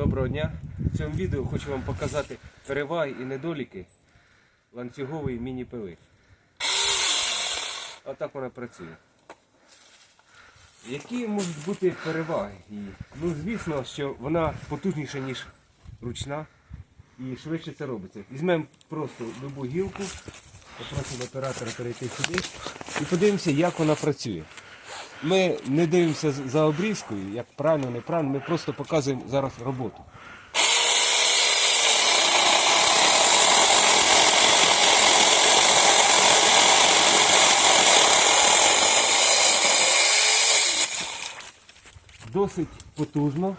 Доброго дня! В цьому відео хочу вам показати переваги і недоліки ланцюгової міні-пили. Отак вона працює. Які можуть бути переваги? Ну, звісно, що вона потужніша, ніж ручна і швидше це робиться. Візьмемо просто любу гілку, попросимо оператора перейти сюди і подивимося, як вона працює. Ми не дивимося за обрізкою, як правильно, неправильно, ми просто показуємо зараз роботу. Досить потужно.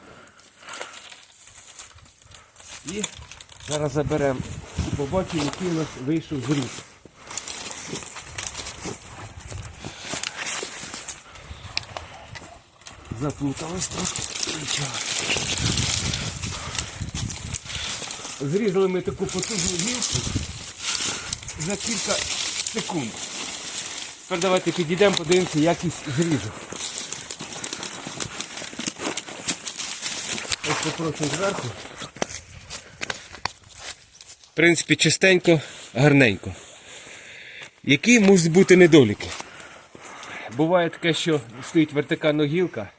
І зараз заберемо і побачимо, який у нас вийшов зріз. Заплуталось трошки. Нічого. Зрізали ми таку потужну гілку за кілька секунд. Тепер давайте підійдемо, подивимося якість зрізу. Ось попросимо зверху. В принципі, чистенько, гарненько. Які можуть бути недоліки? Буває таке, що стоїть вертикальна гілка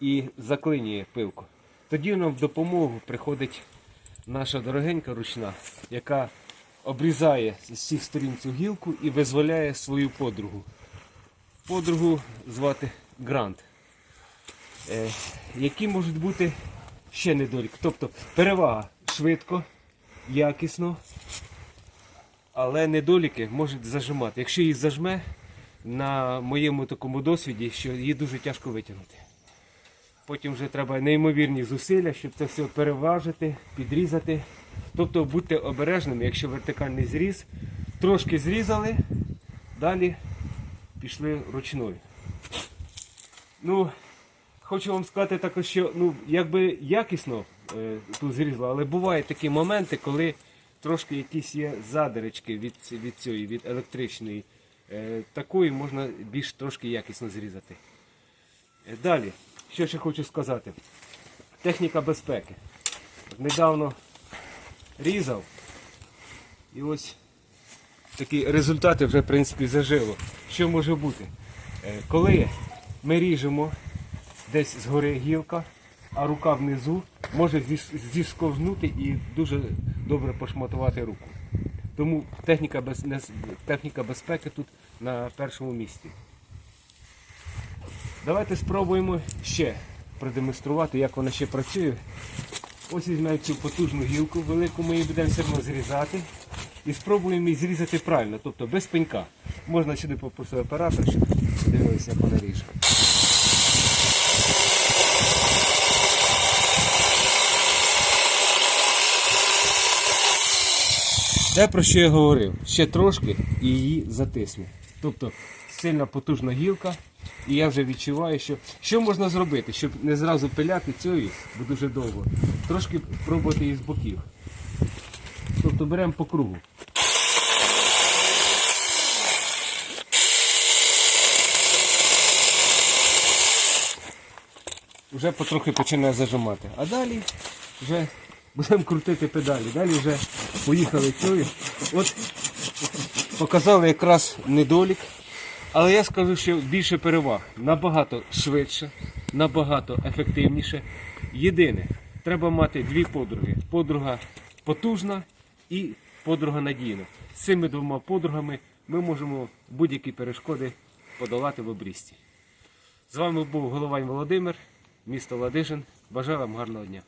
і заклинює пилку. Тоді нам в допомогу приходить наша дорогенька ручна, яка обрізає з всіх сторін цю гілку і визволяє свою подругу. Подругу звати Грант. Е, які можуть бути ще недоліки? Тобто перевага швидко, якісно, але недоліки можуть зажимати. Якщо її зажме, на моєму такому досвіді, що її дуже тяжко витягнути. Потім вже треба неймовірні зусилля, щоб це все переважити, підрізати. Тобто будьте обережними, якщо вертикальний зріз, трошки зрізали, далі пішли ручною. Ну, хочу вам сказати також, що ну, якби якісно е, тут зрізали, але бувають такі моменти, коли трошки якісь є задирочки від, від цієї, від електричної. Е, такої можна більш трошки якісно зрізати. Е, Далі, що ще хочу сказати. Техніка безпеки. Недавно різав. І ось такі результати вже в принципі зажило. Що може бути? Е, Коли ми ріжемо десь згори гілка, а рука внизу може зіс- зісковзнути і дуже добре пошматувати руку. Тому техніка, техніка безпеки тут на першому місці. Давайте спробуємо ще продемонструвати, як вона ще працює. Ось візьмемо цю потужну гілку велику, ми її будемо все одно зрізати. І спробуємо її зрізати правильно, тобто без пенька. Можна сюди попросити оператор, щоб дивилися, як вона ріже. Те, про що я говорив, ще трошки і її затисне. Тобто сильна потужна гілка, і я вже відчуваю, що що можна зробити, щоб не зразу пиляти цією, бо дуже довго. Трошки пробувати її з боків. Тобто беремо по кругу. Вже потрохи починає зажимати. А далі вже будемо крутити педалі. Далі вже поїхали цією. От показали якраз недолік. Але я скажу, що більше переваг. Набагато швидше, набагато ефективніше. Єдине, треба мати дві подруги. Подруга потужна і подруга надійна. З цими двома подругами ми можемо будь-які перешкоди подолати в обрізці. З вами був Головань Володимир, місто Ладижин. Бажаю вам гарного дня.